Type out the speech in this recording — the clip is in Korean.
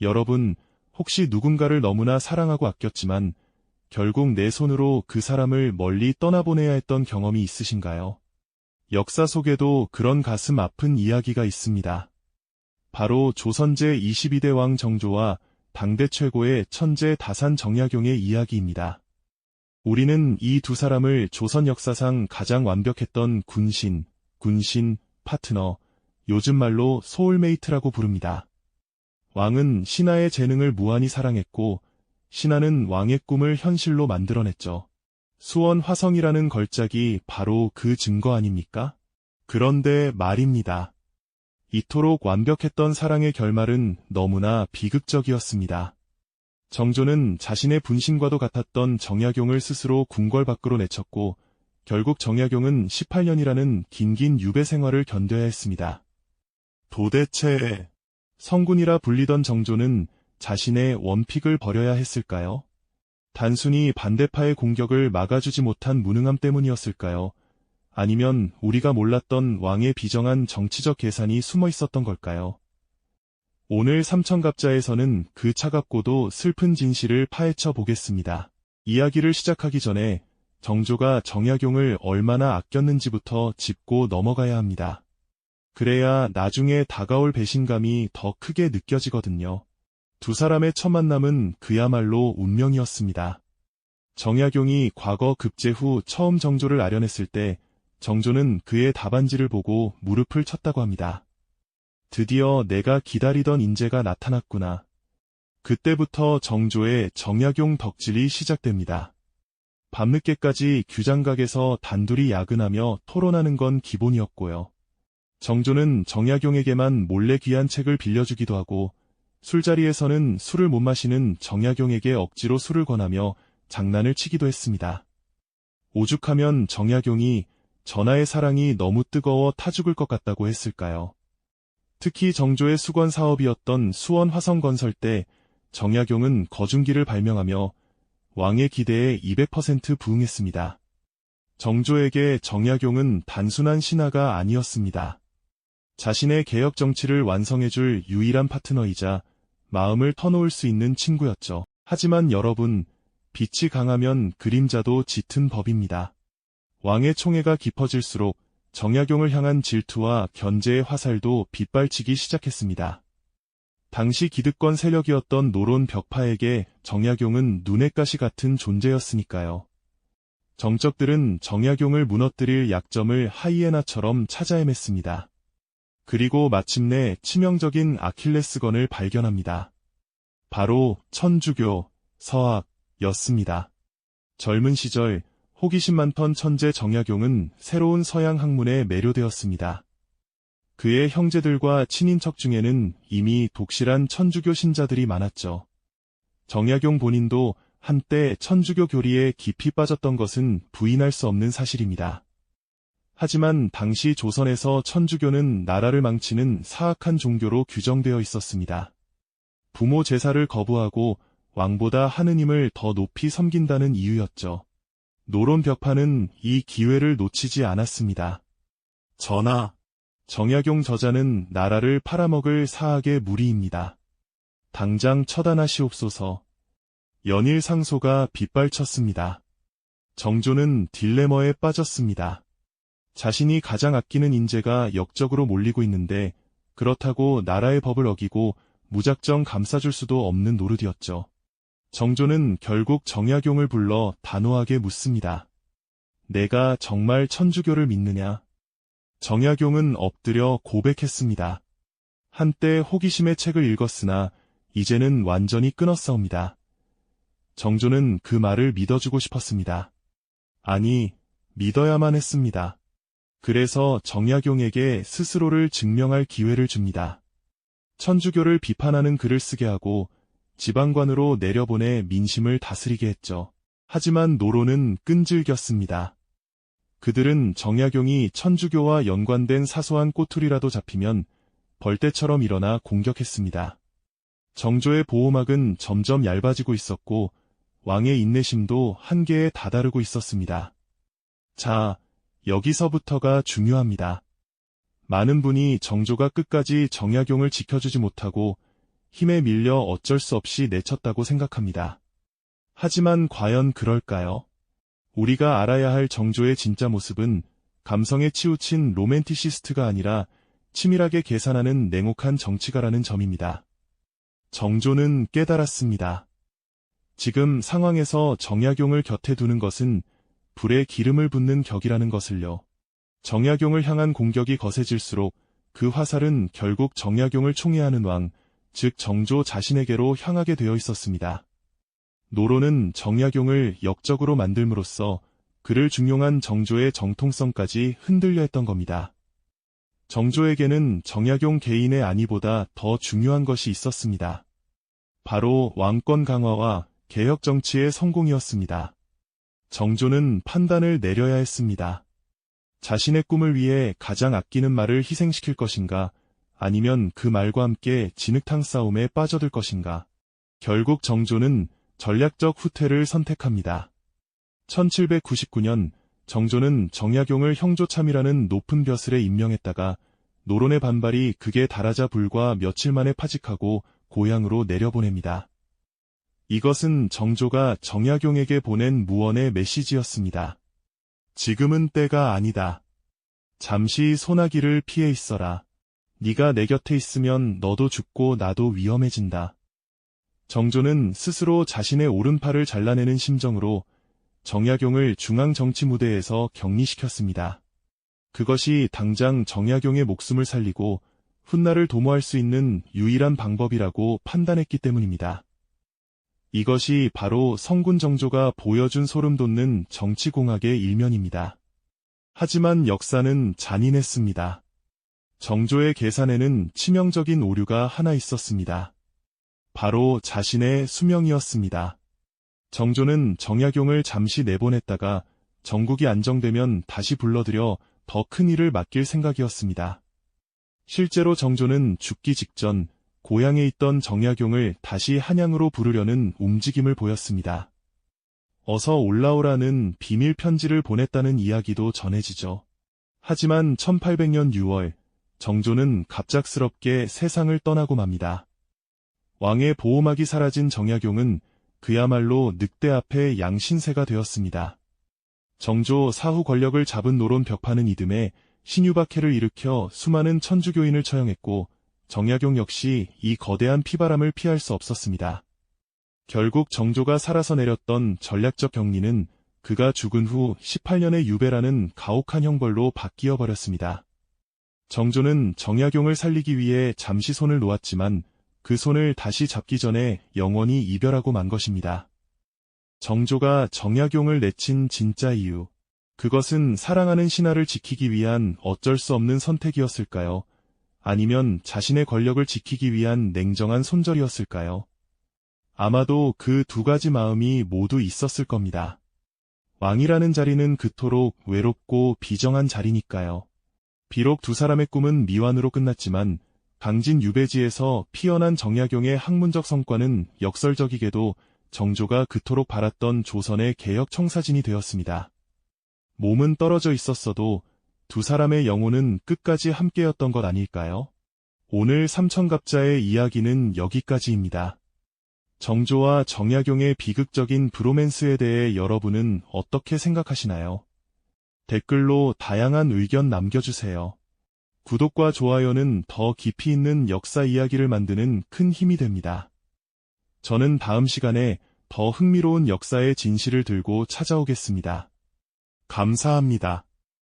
여러분, 혹시 누군가를 너무나 사랑하고 아꼈지만 결국 내 손으로 그 사람을 멀리 떠나보내야 했던 경험이 있으신가요? 역사 속에도 그런 가슴 아픈 이야기가 있습니다. 바로 조선제 22대 왕 정조와 당대 최고의 천재 다산 정약용의 이야기입니다. 우리는 이 두 사람을 조선 역사상 가장 완벽했던 군신, 군신, 파트너, 요즘 말로 소울메이트라고 부릅니다. 왕은 신하의 재능을 무한히 사랑했고 신하는 왕의 꿈을 현실로 만들어냈죠. 수원 화성이라는 걸작이 바로 그 증거 아닙니까? 그런데 말입니다. 이토록 완벽했던 사랑의 결말은 너무나 비극적이었습니다. 정조는 자신의 분신과도 같았던 정약용을 스스로 궁궐 밖으로 내쳤고 결국 정약용은 18년이라는 긴긴 유배 생활을 견뎌야 했습니다. 도대체 성군이라 불리던 정조는 자신의 원픽을 버려야 했을까요? 단순히 반대파의 공격을 막아주지 못한 무능함 때문이었을까요? 아니면 우리가 몰랐던 왕의 비정한 정치적 계산이 숨어 있었던 걸까요? 오늘 삼천갑자에서는 그 차갑고도 슬픈 진실을 파헤쳐 보겠습니다. 이야기를 시작하기 전에 정조가 정약용을 얼마나 아꼈는지부터 짚고 넘어가야 합니다. 그래야 나중에 다가올 배신감이 더 크게 느껴지거든요. 두 사람의 첫 만남은 그야말로 운명이었습니다. 정약용이 과거 급제 후 처음 정조를 아련했을 때 정조는 그의 답안지를 보고 무릎을 쳤다고 합니다. 드디어 내가 기다리던 인재가 나타났구나. 그때부터 정조의 정약용 덕질이 시작됩니다. 밤늦게까지 규장각에서 단둘이 야근하며 토론하는 건 기본이었고요. 정조는 정약용에게만 몰래 귀한 책을 빌려주기도 하고 술자리에서는 술을 못 마시는 정약용에게 억지로 술을 권하며 장난을 치기도 했습니다. 오죽하면 정약용이 전하의 사랑이 너무 뜨거워 타 죽을 것 같다고 했을까요? 특히 정조의 수건 사업이었던 수원 화성 건설 때 정약용은 거중기를 발명하며 왕의 기대에 200% 부응했습니다. 정조에게 정약용은 단순한 신하가 아니었습니다. 자신의 개혁 정치를 완성해줄 유일한 파트너이자 마음을 터놓을 수 있는 친구였죠. 하지만 여러분, 빛이 강하면 그림자도 짙은 법입니다. 왕의 총애가 깊어질수록 정약용을 향한 질투와 견제의 화살도 빗발치기 시작했습니다. 당시 기득권 세력이었던 노론 벽파에게 정약용은 눈의 가시 같은 존재였으니까요. 정적들은 정약용을 무너뜨릴 약점을 하이에나처럼 찾아 헤맸습니다. 그리고 마침내 치명적인 아킬레스건을 발견합니다. 바로 천주교, 서학였습니다. 젊은 시절 호기심 많던 천재 정약용은 새로운 서양 학문에 매료되었습니다. 그의 형제들과 친인척 중에는 이미 독실한 천주교 신자들이 많았죠. 정약용 본인도 한때 천주교 교리에 깊이 빠졌던 것은 부인할 수 없는 사실입니다. 하지만 당시 조선에서 천주교는 나라를 망치는 사악한 종교로 규정되어 있었습니다. 부모 제사를 거부하고 왕보다 하느님을 더 높이 섬긴다는 이유였죠. 노론 벽파는 이 기회를 놓치지 않았습니다. 전하, 정약용 저자는 나라를 팔아먹을 사악의 무리입니다. 당장 처단하시옵소서. 연일 상소가 빗발쳤습니다. 정조는 딜레머에 빠졌습니다. 자신이 가장 아끼는 인재가 역적으로 몰리고 있는데 그렇다고 나라의 법을 어기고 무작정 감싸줄 수도 없는 노릇이었죠. 정조는 결국 정약용을 불러 단호하게 묻습니다. 내가 정말 천주교를 믿느냐? 정약용은 엎드려 고백했습니다. 한때 호기심의 책을 읽었으나 이제는 완전히 끊었사옵니다. 정조는 그 말을 믿어주고 싶었습니다. 아니, 믿어야만 했습니다. 그래서 정약용에게 스스로를 증명할 기회를 줍니다. 천주교를 비판하는 글을 쓰게 하고 지방관으로 내려보내 민심을 다스리게 했죠. 하지만 노로는 끈질겼습니다. 그들은 정약용이 천주교와 연관된 사소한 꼬투리라도 잡히면 벌떼처럼 일어나 공격했습니다. 정조의 보호막은 점점 얇아지고 있었고 왕의 인내심도 한계에 다다르고 있었습니다. 자, 여기서부터가 중요합니다. 많은 분이 정조가 끝까지 정약용을 지켜주지 못하고 힘에 밀려 어쩔 수 없이 내쳤다고 생각합니다. 하지만 과연 그럴까요? 우리가 알아야 할 정조의 진짜 모습은 감성에 치우친 로맨티시스트가 아니라 치밀하게 계산하는 냉혹한 정치가라는 점입니다. 정조는 깨달았습니다. 지금 상황에서 정약용을 곁에 두는 것은 불에 기름을 붓는 격이라는 것을요. 정약용을 향한 공격이 거세질수록 그 화살은 결국 정약용을 총애하는 왕, 즉 정조 자신에게로 향하게 되어 있었습니다. 노로는 정약용을 역적으로 만들므로써 그를 중용한 정조의 정통성까지 흔들려 했던 겁니다. 정조에게는 정약용 개인의 안위보다 더 중요한 것이 있었습니다. 바로 왕권 강화와 개혁 정치의 성공이었습니다. 정조는 판단을 내려야 했습니다. 자신의 꿈을 위해 가장 아끼는 말을 희생시킬 것인가, 아니면 그 말과 함께 진흙탕 싸움에 빠져들 것인가. 결국 정조는 전략적 후퇴를 선택합니다. 1799년 정조는 정약용을 형조참이라는 높은 벼슬에 임명했다가 노론의 반발이 극에 달하자 불과 며칠 만에 파직하고 고향으로 내려보냅니다. 이것은 정조가 정약용에게 보낸 무언의 메시지였습니다. 지금은 때가 아니다. 잠시 소나기를 피해 있어라. 네가 내 곁에 있으면 너도 죽고 나도 위험해진다. 정조는 스스로 자신의 오른팔을 잘라내는 심정으로 정약용을 중앙 정치 무대에서 격리시켰습니다. 그것이 당장 정약용의 목숨을 살리고 훗날을 도모할 수 있는 유일한 방법이라고 판단했기 때문입니다. 이것이 바로 성군 정조가 보여준 소름 돋는 정치공학의 일면입니다. 하지만 역사는 잔인했습니다. 정조의 계산에는 치명적인 오류가 하나 있었습니다. 바로 자신의 수명이었습니다. 정조는 정약용을 잠시 내보냈다가 정국이 안정되면 다시 불러들여 더 큰 일을 맡길 생각이었습니다. 실제로 정조는 죽기 직전 고향에 있던 정약용을 다시 한양으로 부르려는 움직임을 보였습니다. 어서 올라오라는 비밀 편지를 보냈다는 이야기도 전해지죠. 하지만 1800년 6월 정조는 갑작스럽게 세상을 떠나고 맙니다. 왕의 보호막이 사라진 정약용은 그야말로 늑대 앞에 양신세가 되었습니다. 정조 사후 권력을 잡은 노론 벽파는 이듬해 신유박해를 일으켜 수많은 천주교인을 처형했고 정약용 역시 이 거대한 피바람을 피할 수 없었습니다. 결국 정조가 살아서 내렸던 전략적 격리는 그가 죽은 후 18년의 유배라는 가혹한 형벌로 바뀌어 버렸습니다. 정조는 정약용을 살리기 위해 잠시 손을 놓았지만 그 손을 다시 잡기 전에 영원히 이별하고 만 것입니다. 정조가 정약용을 내친 진짜 이유. 그것은 사랑하는 신하를 지키기 위한 어쩔 수 없는 선택이었을까요? 아니면 자신의 권력을 지키기 위한 냉정한 손절이었을까요? 아마도 그 두 가지 마음이 모두 있었을 겁니다. 왕이라는 자리는 그토록 외롭고 비정한 자리니까요. 비록 두 사람의 꿈은 미완으로 끝났지만 강진 유배지에서 피어난 정약용의 학문적 성과는 역설적이게도 정조가 그토록 바랐던 조선의 개혁 청사진이 되었습니다. 몸은 떨어져 있었어도 두 사람의 영혼은 끝까지 함께였던 것 아닐까요? 오늘 삼천갑자의 이야기는 여기까지입니다. 정조와 정약용의 비극적인 브로맨스에 대해 여러분은 어떻게 생각하시나요? 댓글로 다양한 의견 남겨주세요. 구독과 좋아요는 더 깊이 있는 역사 이야기를 만드는 큰 힘이 됩니다. 저는 다음 시간에 더 흥미로운 역사의 진실을 들고 찾아오겠습니다. 감사합니다.